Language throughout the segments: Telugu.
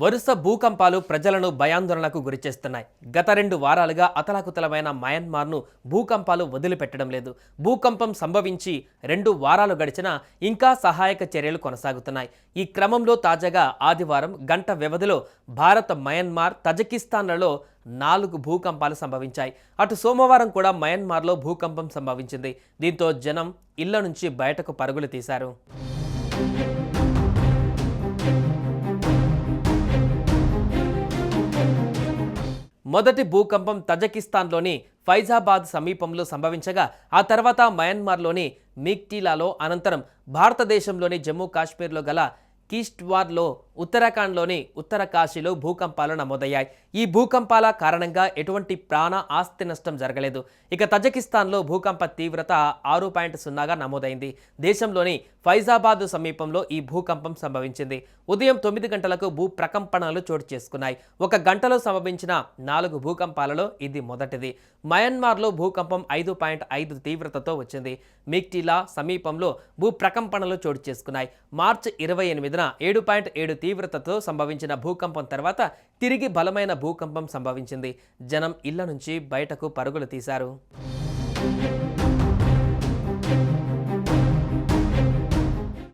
వరుస భూకంపాలు ప్రజలను భయాందోళనకు గురిచేస్తున్నాయి గత రెండు వారాలుగా అతలాకుతలమైన మయన్మార్ను భూకంపాలు వదిలిపెట్టడం లేదు. భూకంపం సంభవించి రెండు వారాలు గడిచినా ఇంకా సహాయక చర్యలు కొనసాగుతున్నాయి. ఈ క్రమంలో తాజాగా ఆదివారం గంట వ్యవధిలో భారత్ మయన్మార్ తజకిస్తాన్లలో నాలుగు భూకంపాలు సంభవించాయి. అటు సోమవారం కూడా మయన్మార్లో భూకంపం సంభవించింది. దీంతో జనం ఇళ్ళ నుంచి బయటకు పరుగులు తీశారు. మొదటి భూకంపం తజకిస్తాన్లోని ఫైజాబాద్ సమీపంలో సంభవించగా ఆ తర్వాత మయన్మార్లోని మిక్టీలాలో అనంతరం భారతదేశంలోని జమ్మూ కాశ్మీర్లో గల కిష్ట్వార్లో ఉత్తరాఖండ్లోని ఉత్తరకాశీలో భూకంపాలు నమోదయ్యాయి. ఈ భూకంపాల కారణంగా ఎటువంటి ప్రాణ ఆస్తి నష్టం జరగలేదు. ఇక తజకిస్తాన్లో భూకంప తీవ్రత ఆరు పాయింట్ సున్నాగా నమోదైంది. దేశంలోని ఫైజాబాద్ సమీపంలో ఈ భూకంపం సంభవించింది. ఉదయం తొమ్మిది గంటలకు భూ ప్రకంపనలు చోటు చేసుకున్నాయి. ఒక గంటలో సంభవించిన నాలుగు భూకంపాలలో ఇది మొదటిది. మయన్మార్లో భూకంపం ఐదు పాయింట్ ఐదు తీవ్రతతో వచ్చింది. మిక్టిలా సమీపంలో భూ ప్రకంపనలు చోటు చేసుకున్నాయి. మార్చి ఇరవై ఎనిమిదిన ఏడు పాయింట్ ఏడు తీవ్రతతో సంభవించిన భూకంపం తర్వాత తిరిగి బలమైన భూకంపం సంభవించింది. జనం ఇళ్ళ నుంచి బయటకు పరుగులు తీశారు.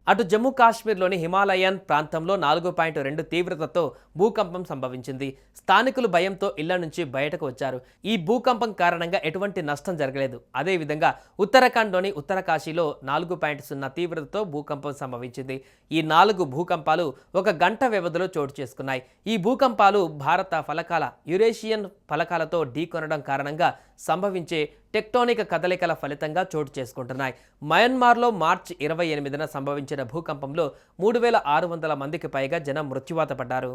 అటు జమ్మూ కాశ్మీర్లోని హిమాలయన్ ప్రాంతంలో నాలుగు పాయింట్ రెండు తీవ్రతతో భూకంపం సంభవించింది. స్థానికులు భయంతో ఇళ్ళ నుంచి బయటకు వచ్చారు. ఈ భూకంపం కారణంగా ఎటువంటి నష్టం జరగలేదు. అదేవిధంగా ఉత్తరాఖండ్లోని ఉత్తరకాశీలో నాలుగు పాయింట్ సున్నా తీవ్రతతో భూకంపం సంభవించింది. ఈ నాలుగు భూకంపాలు ఒక గంట వ్యవధిలో చోటు చేసుకున్నాయి. ఈ భూకంపాలు భారత ఫలకాల యురేషియన్ ఫలకాలతో ఢీకొనడం కారణంగా సంభవించే టెక్టోనిక్ కదలికల ఫలితంగా చోటు చేసుకుంటున్నాయి. మయన్మార్లో మార్చి ఇరవై ఎనిమిదిన సంభవించిన భూకంపంలో మూడు వేల ఆరు వందల మందికి పైగా జనం మృత్యువాత పడ్డారు.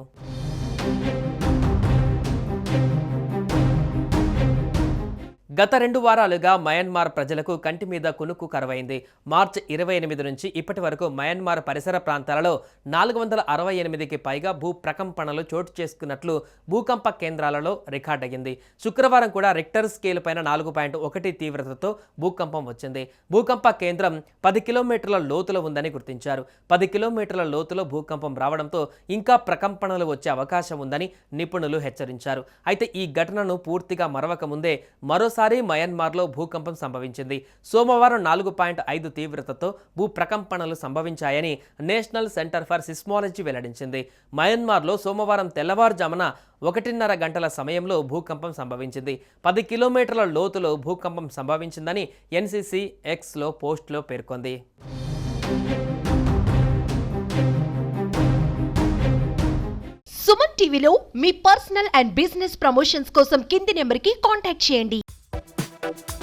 గత రెండు వారాలుగా మయన్మార్ ప్రజలకు కంటి మీద కునుకు కరవైంది. మార్చి ఇరవై ఎనిమిది నుంచి ఇప్పటి వరకు మయన్మార్ పరిసర ప్రాంతాలలో నాలుగు వందల అరవై ఎనిమిదికి పైగా భూ ప్రకంపనలు చోటు చేసుకున్నట్లు భూకంప కేంద్రాలలో రికార్డయ్యింది శుక్రవారం కూడా రిక్టర్ స్కేల్ పైన నాలుగు పాయింట్ ఒకటి తీవ్రతతో భూకంపం వచ్చింది. భూకంప కేంద్రం పది కిలోమీటర్ల లోతులో ఉందని గుర్తించారు. పది కిలోమీటర్ల లోతులో భూకంపం రావడంతో ఇంకా ప్రకంపనలు వచ్చే అవకాశం ఉందని నిపుణులు హెచ్చరించారు. అయితే ఈ ఘటనను పూర్తిగా మరవక ముందే మరోసారి మయన్మార్లో భూకంపం సంభవించింది. సోమవారం నాలుగు పాయింట్ ఐదు తీవ్రతతో భూ ప్రకంపనలు సంభవించాయని నేషనల్ సెంటర్ ఫర్ సిస్మాలజీ వెల్లడించింది. మయన్మార్లో సోమవారం తెల్లవారుజామున ఒకటిన్నర గంటల సమయంలో భూకంపం సంభవించింది. పది కిలోమీటర్ల లోతులో భూకంపం సంభవించిందని ఎన్సీసీ ఎక్స్లో పోస్టులో పేర్కొంది. సుమన్ టీవీలో మీ పర్సనల్ అండ్ బిజినెస్ ప్రమోషన్స్ కోసం కింది నెంబర్కి కాంటాక్ట్ చేయండి. Bye.